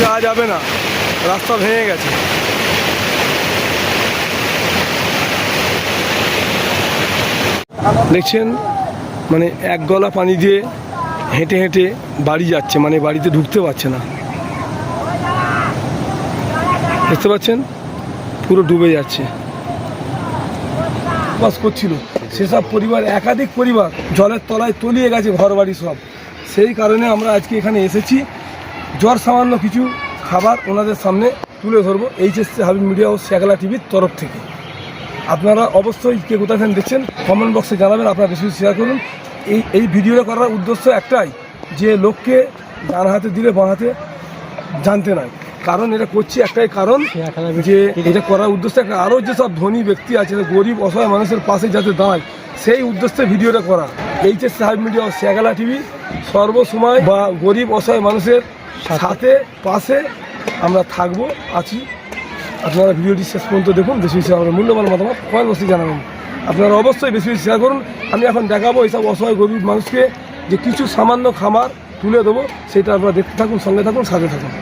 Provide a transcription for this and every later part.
যাওয়া যাবে না, রাস্তা ভেঙে গেছে। দেখছেন মানে এক গলা পানি দিয়ে হেঁটে হেঁটে বাড়ি যাচ্ছে মানে বাড়িতে ঢুকতে পারছে না। বুঝতে পারছেন পুরো ডুবে যাচ্ছে। বাস করছিল। সেসব পরিবার, একাধিক পরিবার জলের তলায় তলিয়ে গেছে ঘর বাড়ি সব। সেই কারণে আমরা আজকে এখানে এসেছি। জ্বর সামান্য কিছু খাবার ওনাদের সামনে তুলে ধরবো। এইচএসসি হাবিব মিডিয়া ও শ্যাগলা টিভির তরফ থেকে। আপনারা অবশ্যই কে কোথায় দেখছেন কমেন্ট বক্সে জানাবেন। আপনারা বেশি শেয়ার করুন। এই এই ভিডিওটা করার উদ্দেশ্য একটাই, যে লোককে ডান হাতে দিলে বাঁ হাতে জানতে নাই কারণ এটা করছি একটাই কারণ যে এটা করার উদ্দেশ্য আরও যেসব ধনী ব্যক্তি আছে গরিব অসহায় মানুষের পাশে যাতে দাঁড়ায় সেই উদ্দেশ্যে ভিডিওটা করা। এইচএস সাহেব মিডিয়া ও শ্যাগলা টিভি সর্বসময় বা গরিব অসহায় মানুষের সাথে। পাশে আমরা থাকব আছি। আপনারা ভিডিওটি শেষ পর্যন্ত দেখুন বেশি বেশি আমরা মূল্যবান মতামত কমেন্ট বসে জানাবেন। আপনারা অবশ্যই বেশি বেশি শেয়ার করুন। আমি এখন দেখাবো এইসব অসহায় গরিব মানুষকে যে কিছু সামান্য খামার তুলে দেবো সেটা আপনারা দেখতে থাকুন সঙ্গে থাকুন সাথে থাকুন।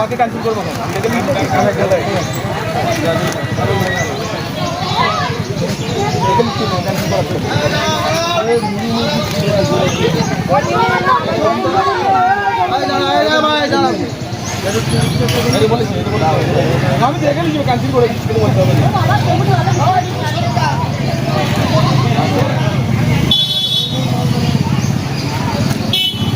মাকে ক্যান্সেল করব আমি দেখে নিচ্ছি ক্যান্সেল করে দিচ্ছি বলতে হবে।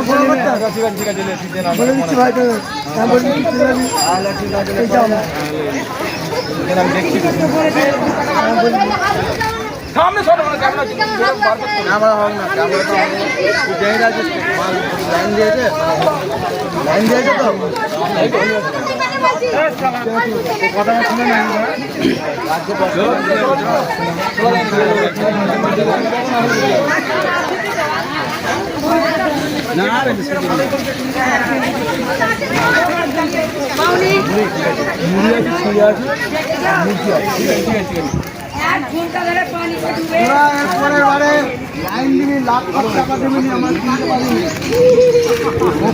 বলে দিচ্ছি ভাই আমি বলে দিচ্ছি দেখছি সামনে সরো না ক্যামেরা ক্যামেরা হোক না ক্যামেরা তো তুই দেখে লাইন দিয়েছে? লাইন দিয়েছে তো? কথা শুনে না মুড়ি আছে ছিঁড়ে আছে মুরগি আছে এক ঘণ্টা ধরে পানি ডুবে তোরা এর পরের বারে লাইন দিবি লাখ লাখ টাকা দিবি আমরা কিনতে পারিনি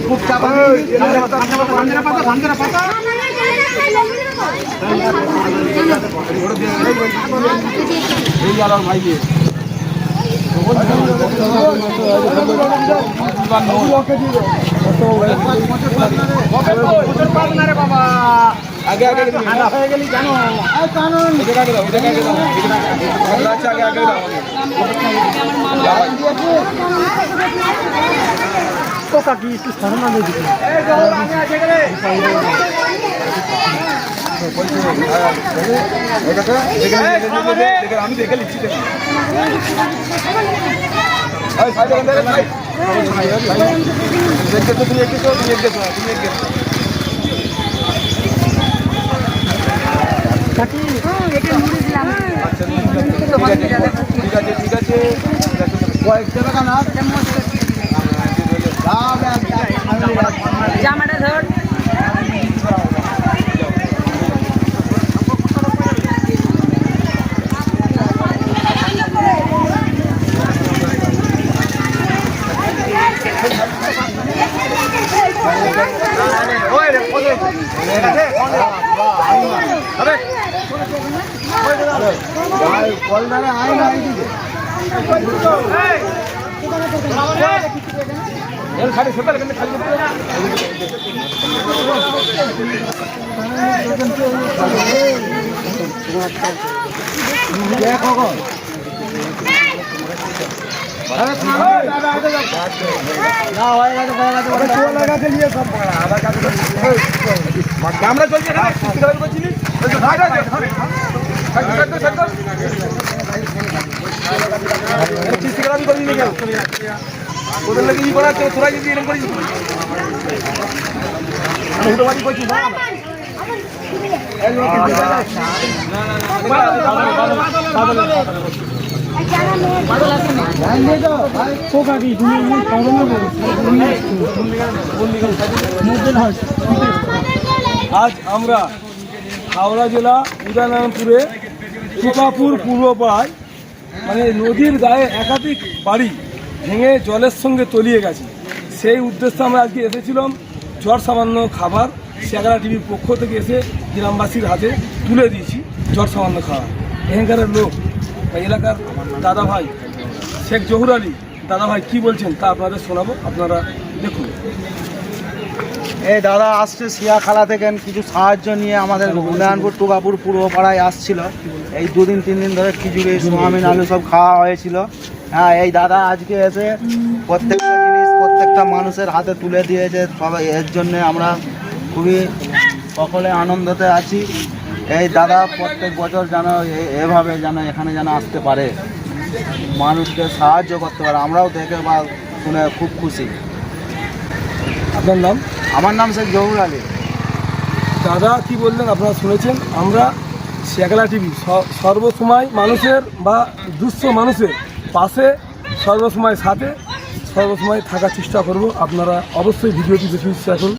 খুব টাকা দিবি পাতা গেল ভাই আগে আগে কাকি একটু সারানা দিয়ে দিবি দেখে। আমি দেখে লিখছি দেখতে তো তুমি একটু তুমি একটু তুমি একটু ঠিক আছে ঠিক আছে জামাটা ধর। কলদারে নি কেন ওদের লাগি ই করা তো তোরা যদি এরকম করিস আমি হুটোবাজি করছি না আজ আমরা হাওড়া জেলা উদয়নারায়ণপুরে সুকাপুর পূর্বপাড়ায় মানে নদীর গায়ে একাধিক বাড়ি ভেঙে জলের সঙ্গে তলিয়ে গেছে। সেই উদ্দেশ্যে আমরা আজকে এসেছিলাম জ্বর সামান্য খাবার শেখারা টিভির পক্ষ থেকে এসে গ্রামবাসীর হাতে তুলে দিয়েছি জ্বর সামান্য খাবার। এখানকার লোক এলাকার দাদা ভাই শেখ জহুর আলী দাদা ভাই কী বলছেন তা আপনাদের শোনাবো, আপনারা দেখুন। এই দাদা, আসছে শিয়াখালা থেকে কিছু সাহায্য নিয়ে আমাদের উদয়নপুর টুকাপুর পূর্ব পাড়ায় আসছিল। এই দুদিন, তিন দিন ধরে খিচুড়ি, সোয়াবিন, আলু সব খাওয়া হয়েছিল। হ্যাঁ এই দাদা আজকে এসে প্রত্যেকটা জিনিস, প্রত্যেকটা মানুষের হাতে তুলে দিয়েছে। সবাই এর জন্যে আমরা খুবই সকলে আনন্দতে আছি। এই দাদা প্রত্যেক বছর যেন এভাবে যেন এখানে যেন আসতে পারে। মানুষকে সাহায্য করতে পারে। আমরাও দেখে বা শুনে খুব খুশি। আপনার নাম? আমার নাম শেখ জহুর আলী। দাদা কি বললেন? আপনারা শুনেছেন? আমরা শেখলা টিভি সর্বসময় মানুষের বা দুঃস্থ মানুষের পাশে সর্বসময় সাথে সর্বসময় থাকার চেষ্টা করব। আপনারা অবশ্যই ভিডিওটি বেশি শেয়ার করুন